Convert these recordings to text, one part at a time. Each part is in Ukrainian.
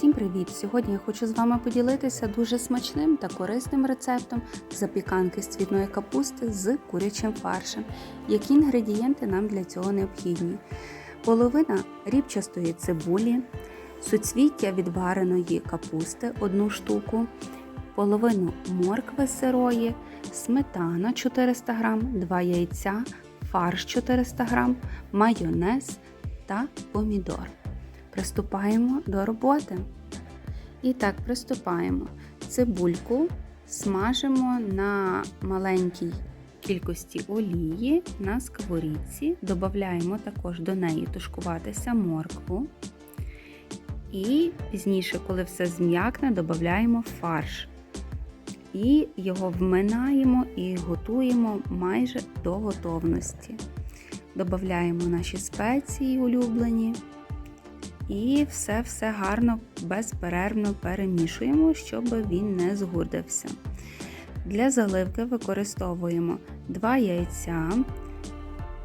Всім привіт! Сьогодні я хочу з вами поділитися дуже смачним та корисним рецептом запіканки з цвітної капусти з курячим фаршем. Які інгредієнти нам для цього необхідні? Половина рібчастої цибулі, суцвіття відвареної капусти 1 штуку, половину моркви сирої, сметана 400 г, 2 яйця, фарш 400 г, майонез та помідор. Приступаємо до роботи. І так, приступаємо. Цибульку смажимо на маленькій кількості олії на сковорідці. Додаємо також до неї тушкуватися моркву. І пізніше, коли все зм'якне, додаємо фарш. І його вминаємо і готуємо майже до готовності. Додаємо наші спеції улюблені. І все-все гарно, безперервно перемішуємо, щоб він не згурдився. Для заливки використовуємо 2 яйця.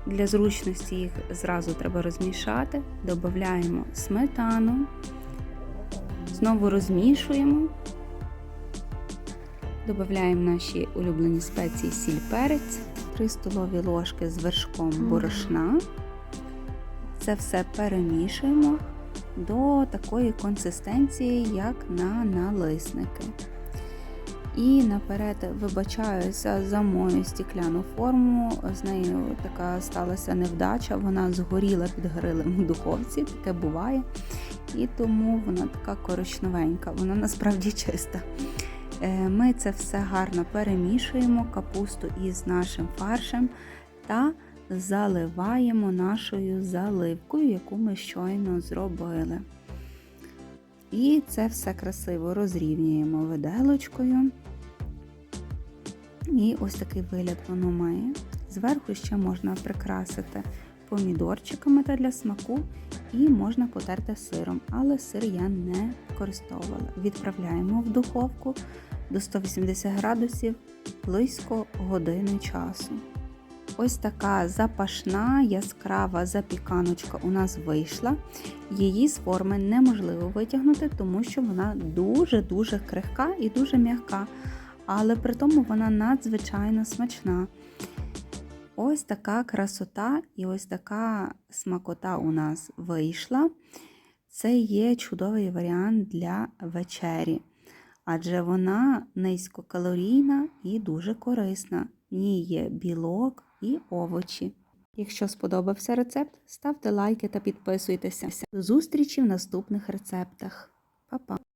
Для зручності їх зразу треба розмішати. Додаємо сметану, знову розмішуємо, додаємо наші улюблені спеції сіль перець, 3 столові ложки з вершком борошна. Це все перемішуємо до такої консистенції, як на налисники. І наперед вибачаюся за мою стікляну форму. З нею така сталася невдача, вона згоріла під грилем у духовці, таке буває. І тому вона така коричневенька, вона насправді чиста. Ми це все гарно перемішуємо, капусту із нашим фаршем та заливаємо нашою заливкою, яку ми щойно зробили. І це все красиво розрівнюємо виделочкою. І ось такий вигляд воно має. Зверху ще можна прикрасити помідорчиками та для смаку, і можна потерти сиром, але сир я не використовувала. Відправляємо в духовку до 180 градусів близько години часу. Ось така запашна яскрава запіканочка у нас вийшла. Її з форми неможливо витягнути, тому що вона дуже-дуже крихка і дуже м'яка, але при тому вона надзвичайно смачна. Ось така красота і ось така смакота у нас вийшла. Це є чудовий варіант для вечері, адже вона низькокалорійна і дуже корисна. В ній є білок і овочі. Якщо сподобався рецепт, ставте лайки та підписуйтеся. До зустрічі в наступних рецептах. Па-па!